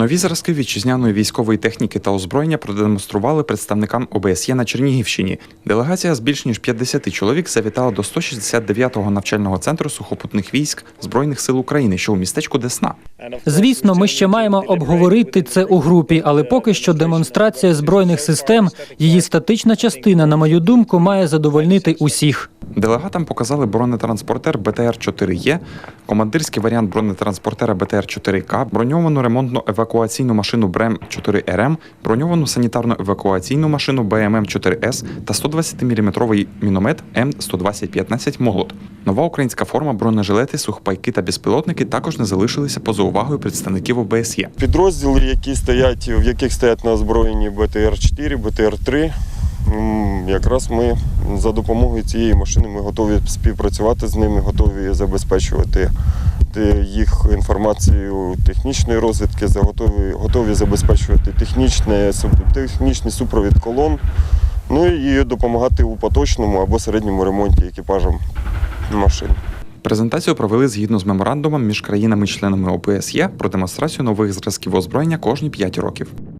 Нові зразки вітчизняної військової техніки та озброєння продемонстрували представникам ОБСЄ на Чернігівщині. Делегація з більш ніж 50 чоловік завітала до 169-го навчального центру сухопутних військ Збройних сил України, що у містечку Десна. Звісно, ми ще маємо обговорити це у групі, але поки що демонстрація збройних систем, її статична частина, на мою думку, має задовольнити усіх. Делегатам показали бронетранспортер БТР-4Е, командирський варіант бронетранспортера БТР-4К, броньовану ремонтно-евакуаційну машину БРЕМ-4РМ, броньовану санітарно-евакуаційну машину БММ-4С та 120-мм міномет М120-15 «Молот». Нова українська форма, бронежилети, сухпайки та безпілотники також не залишилися поза увагою представників ОБСЄ. Підрозділи, які стоять, в яких стоять на озброєнні БТР-4, БТР-3, якраз ми за допомогою цієї машини ми готові співпрацювати з ними, готові забезпечувати те- їх інформацію технічної розвідки, готові, готові забезпечувати технічне, технічний супровід колон, ну і допомагати у поточному або середньому ремонті екіпажам машин. Презентацію провели згідно з меморандумом між країнами-членами ОБСЄ про демонстрацію нових зразків озброєння кожні 5 років.